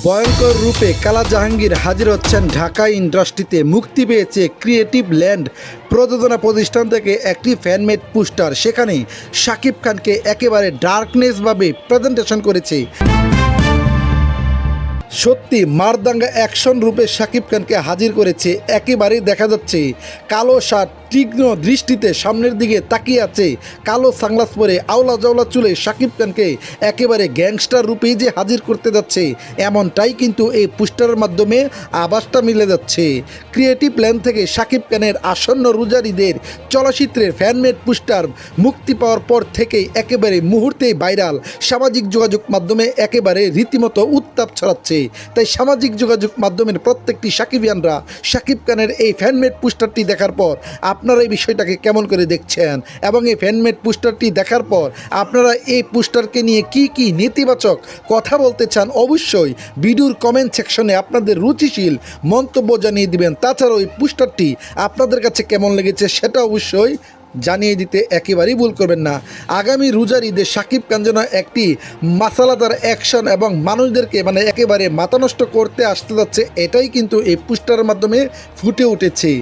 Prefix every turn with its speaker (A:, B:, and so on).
A: ভয়ঙ্কর রূপে কালা জাহাঙ্গীর হাজির হচ্ছেন ঢাকা ইন্ডাস্ট্রিতে মুক্তি পেয়েছে ক্রিয়েটিভ ল্যান্ড প্রযোজনা প্রতিষ্ঠান থেকে একটি ফ্যানমেড পোস্টার সেখানে শাকিব খানকে একেবারে ডার্কনেসভাবে প্রেজেন্টেশন করেছে। সত্যি মারদাঙ্গা অ্যাকশন রূপে শাকিব খানকে হাজির করেছে। একেবারেই দেখা যাচ্ছে কালো শার্ট তীক্ষ্ণ দৃষ্টিতে সামনের দিকে তাকিয়ে আছে কালো সাংলাস পরে আওলা জাওলা চুলে শাকিব খানকে একেবারে গ্যাংস্টার রূপেই যে হাজির করতে যাচ্ছে, এমনটাই কিন্তু এই পোস্টারের মাধ্যমে আবাসটা মিলে যাচ্ছে। ক্রিয়েটিভ প্ল্যান থেকে শাকিব খানের আসন্ন রোজারিদের চলচ্চিত্রের ফ্যানমেড পোস্টার মুক্তি পাওয়ার পর থেকেই একেবারে মুহূর্তেই ভাইরাল। সামাজিক যোগাযোগ মাধ্যমে একেবারে রীতিমতো উত্তাপ ছড়াচ্ছে। তাই সামাজিক যোগাযোগ মাধ্যমের প্রত্যেকটি সাকিবিয়ানরা শাকিব খানের এই ফ্যানমেড পোস্টারটি দেখার পর আপনারা এই বিষয়টাকে কেমন করে দেখছেন? এবং এই ফ্যানমেড পোস্টারটি দেখার পর আপনারা এই পোস্টারকে নিয়ে কি কি নেতিবাচক কথা বলতে চান অবশ্যই ভিডিওর কমেন্ট সেকশনে আপনাদের রুচিশীল মন্তব্য জানিয়ে দিবেন। তাছাড়াও এই পোস্টারটি আপনাদের কাছে কেমন লেগেছে সেটা অবশ্যই জানিয়ে দিতে একেবারেই ভুল করবেন না। আগামী রোজার ঈদে সাকিব যেন একটি মাসালাদার অ্যাকশন এবং মানুষদেরকে মানে একেবারে মাথা নষ্ট করতে আসতে যাচ্ছে, এটাই কিন্তু এই পোস্টারের মাধ্যমে ফুটে উঠেছে।